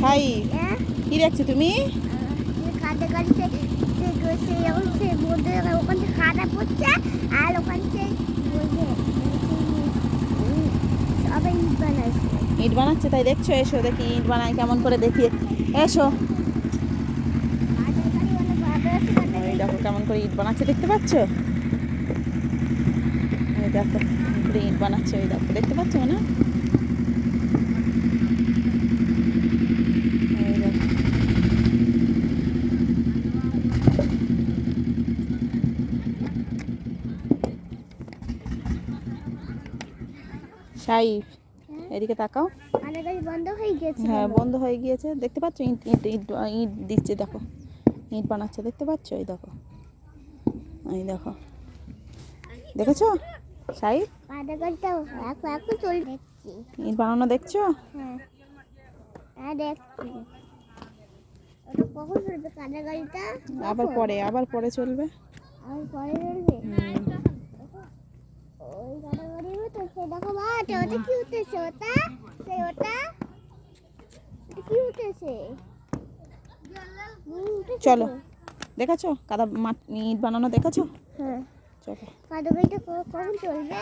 ছাই কি দেখছ তুমি? আর ওখান ইট বানাচ্ছে, তাই দেখছ? এসো দেখি ইট বানাই কেমন করে দেখি। এসো। দেখো কেমন করে ইট বানাচ্ছে, দেখতে পাচ্ছ? দেখো ইট বানাচ্ছে ওই দেখো, দেখতে পাচ্ছ না সাইফ। এদিকে তাকাও। বন্ধ হয়ে গেছে হ্যাঁ বন্ধ হয়ে গিয়েছে। দেখতে পাচ্ছ? ইট ইট ইট ইট দিচ্ছে দেখো। ইট বানাচ্ছে দেখতে পাচ্ছ? এই দেখো। এই দেখো। দেখেছ? সাই খাটা গাড়িটা এক এখন চলে ইট বানানো দেখছ? হ্যাঁ। হ্যাঁ আবার পরে আবার পরে চলবে। আর পরে চলবে? দেখো মা ওটা ওটা কি উঠেছে? ওটা? সে ওটা? কি উঠেছে? চলো। দেখাছো কাদা মাট ইট বানানো দেখাছো হ্যাঁ। চলো। কাদা কখন চলবে?